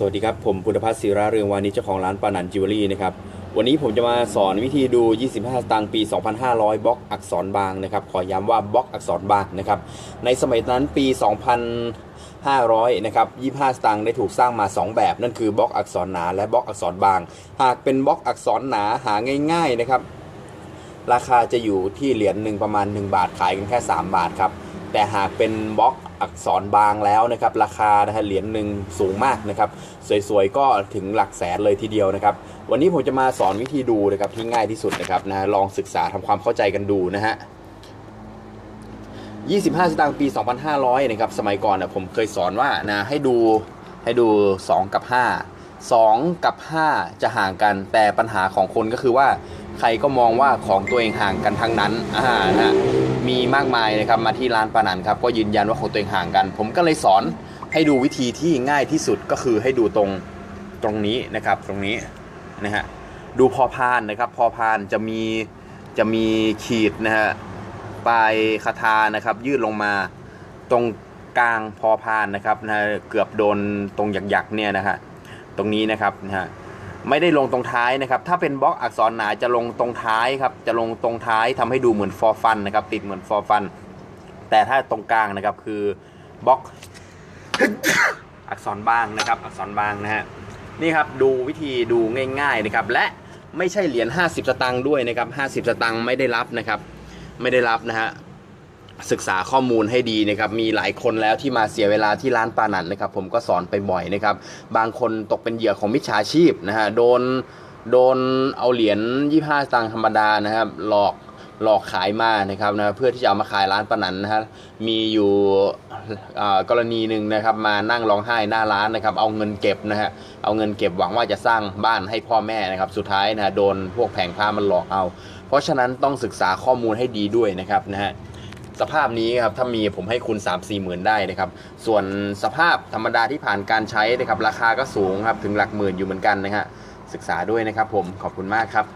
สวัสดีครับ ผมพุทธพัฒน์ศิราเรืองวานิชเจ้าของร้านปานันจิวเวลรี่นะครับ วันนี้ผมจะมาสอนวิธีดู 25 สตางค์ปี 2500 บล็อกอักษรบางนะครับ ขอย้ำว่าบล็อกอักษรบางนะครับ ในสมัยนั้นปี 2500 นะครับ 25 สตางค์ได้ถูกสร้างมา 2 แบบ นั่นคือบล็อกอักษรหนาและบล็อกอักษรบาง หากเป็นบล็อกอักษรหนาหาง่าย ๆนะครับ ราคาจะอยู่ที่เหรียญหนึ่งประมาณ 1 บาทขายกันแค่ 3 บาทครับ แต่หากเป็นบล็อกอักษรบางแล้วนะครับ ราคานะฮะเหรียญหนึ่งสูงมากนะครับ สวยๆ ก็ถึงหลักแสนเลยทีเดียวนะครับ วันนี้ผมจะมาสอนวิธีดูนะครับที่ง่ายที่สุดนะครับนะลองศึกษาทำความเข้าใจกันดูนะฮะ25 สตางค์ปี 2500 นะครับ สมัยก่อนนะผมเคยสอนว่านะให้ดูให้ดู 2 กับ 5 2 กับ 5 จะห่างกันแต่ปัญหาของคนก็คือว่า ใครก็มองว่าของตัวเองห่างกันทั้งนั้นอ่านะฮะมีมากมายนะครับมาที่ร้านปานันครับก็ยืนยันว่าของตัวเองห่างกัน ผมก็เลยสอนให้ดูวิธีที่ง่ายที่สุดก็คือให้ดูตรงตรงนี้นะครับตรงนี้นะฮะดูพอพานนะครับพอพานจะมีจะมีขีดนะฮะปลายคาทานะครับยืดลงมาตรงกลางพอพานนะครับนะฮะเกือบโดนตรงหยักๆเนี่ยนะฮะตรงนี้นะครับนะฮะ ไม่ได้ลงตรงท้ายนะครับ ถ้าเป็นบล็อกอักษรหนาจะลงตรงท้ายครับ จะลงตรงท้ายทำให้ดูเหมือนฟอร์ฟันนะครับ ติดเหมือนฟอร์ฟัน แต่ถ้าตรงกลางนะครับคือบล็อกอักษรบางนะครับ อักษรบางนะฮะ นี่ครับดูวิธีดูง่าย ๆนะครับ และไม่ใช่เหรียญ50 สตางค์ด้วยนะครับ50 สตางค์ไม่ได้รับนะครับ ไม่ได้รับนะฮะ ศึกษาข้อมูลให้ดีนะครับมีหลายคนแล้วที่มาเสียเวลาที่ร้านปานันนะครับ ผมก็สอนไปบ่อยนะครับ บางคนตกเป็นเหยื่อของมิจฉาชีพนะฮะโดนโดนเอาเหรียญ25สตางค์ธรรมดานะครับหลอกหลอกขายมานะครับนะเพื่อที่จะเอามาขายร้านปานันนะฮะมีอยู่กรณีหนึ่งนะครับมานั่งร้องไห้หน้าร้านนะครับเอาเงินเก็บนะฮะเอาเงินเก็บหวังว่าจะสร้างบ้านให้พ่อแม่นะครับสุดท้ายนะฮะโดนพวกแผงผ้ามันหลอกเอา เพราะฉะนั้นต้องศึกษาข้อมูลให้ดีด้วยนะครับนะฮะ สภาพนี้ครับถ้ามีผมให้คุณ 3 4หมื่นได้นะครับส่วนสภาพธรรมดาที่ผ่านการใช้นะครับราคาก็สูงครับถึงหลักหมื่นอยู่เหมือนกันนะฮะศึกษาด้วยนะครับผมขอบคุณมากครับ